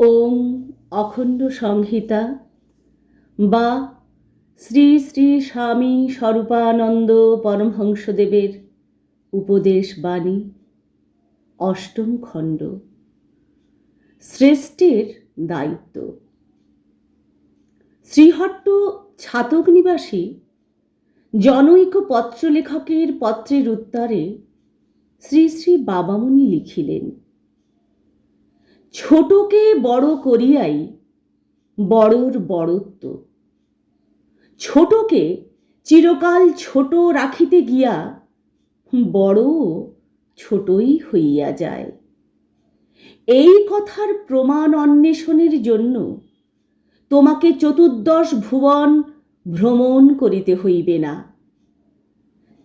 ওম অখণ্ড সংহিতা বা শ্রী শ্রী স্বামী স্বরূপানন্দ পরমহংসদেবের উপদেশ বাণী, অষ্টম খণ্ড। শ্রেষ্ঠের দায়িত্ব। শ্রীহট্ট ছাতক নিবাসী জনৈক পত্রলেখকের পত্রের উত্তরে শ্রী শ্রী বাবামণি লিখিলেন ছোটকে বড় করিয়াই বড়র বড়ত্ব। ছোটকে চিরকাল ছোট রাখিতে গিয়া বড় ছোটই হইয়া যায়। এই কথার প্রমাণ অন্বেষণের জন্য তোমাকে চতুর্দশ ভুবন ভ্রমণ করিতে হইবে না।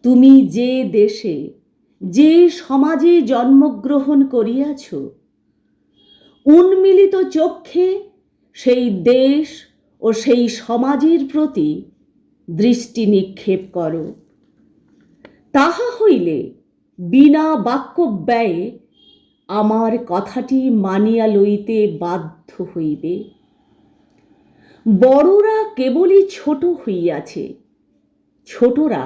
তুমি যে দেশে, যে সমাজে জন্মগ্রহণ করিয়াছ উন্মিলিত চক্ষে সেই দেশ ও সেই সমাজের প্রতি দৃষ্টি নিক্ষেপ করো। তাহা হইলে বিনা বাক্য ব্যয়ে আমার কথাটি মানিয়া লইতে বাধ্য হইবে। বড়রা কেবলই ছোট হইয়াছে, ছোটরা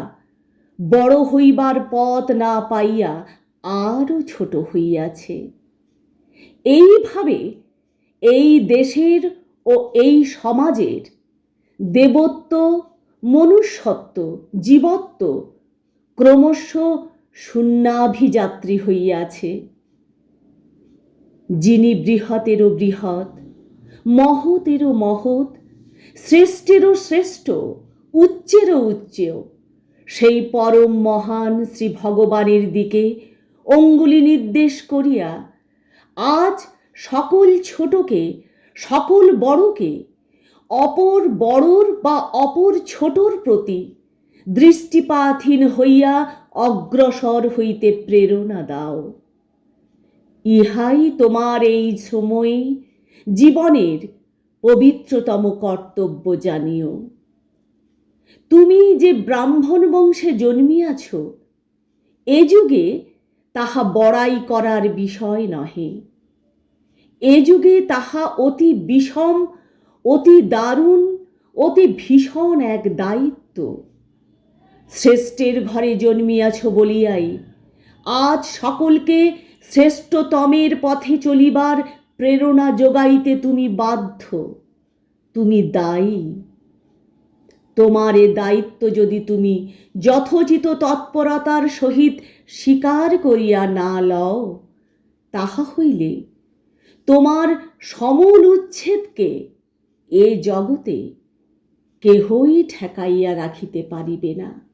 বড় হইবার পথ না পাইয়া আরও ছোট হইয়াছে। এইভাবে এই দেশের ও এই সমাজের দেবত্ব, মনুষ্যত্ব, জীবত্ব ক্রমশ শূন্যাভিযাত্রী হইয়াছে। যিনি বৃহতেরও বৃহৎ, মহতেরও মহৎ শ্রেষ্ঠেরও শ্রেষ্ঠ উচ্চেরও উচ্চেয় সেই পরম মহান শ্রী ভগবানের দিকে অঙ্গুলি নির্দেশ করিয়া আজ সকল ছোটকে, সকল বড়কে, অপর বড়র বা অপর ছোটর প্রতি দৃষ্টিপাতহীন হইয়া অগ্রসর হইতে প্রেরণা দাও। ইহাই তোমার এই সময়ে জীবনের পবিত্রতম কর্তব্য জানিও। তুমি যে ব্রাহ্মণ বংশে জন্মিয়াছ, এ যুগে তাহা বড়াই করার বিষয় নহে। এ যুগে তাহা অতি বিষম, অতি দারুণ, অতি ভীষণ এক দায়িত্ব। শ্রেষ্ঠের ঘরে জন্মিয়াছ বলিয়াই আজ সকলকে শ্রেষ্ঠতমের পথে চলিবার প্রেরণা যোগাইতে তুমি বাধ্য। তুমি দায়ী। তোমার এ দায়িত্ব যদি তুমি যথোচিত তৎপরতার সহিত স্বীকার করিয়া না লও, তাহা হইলে তোমার সমূল উচ্ছেদকে এ জগতে কেহই ঠেকাইয়া রাখিতে পারিবে না।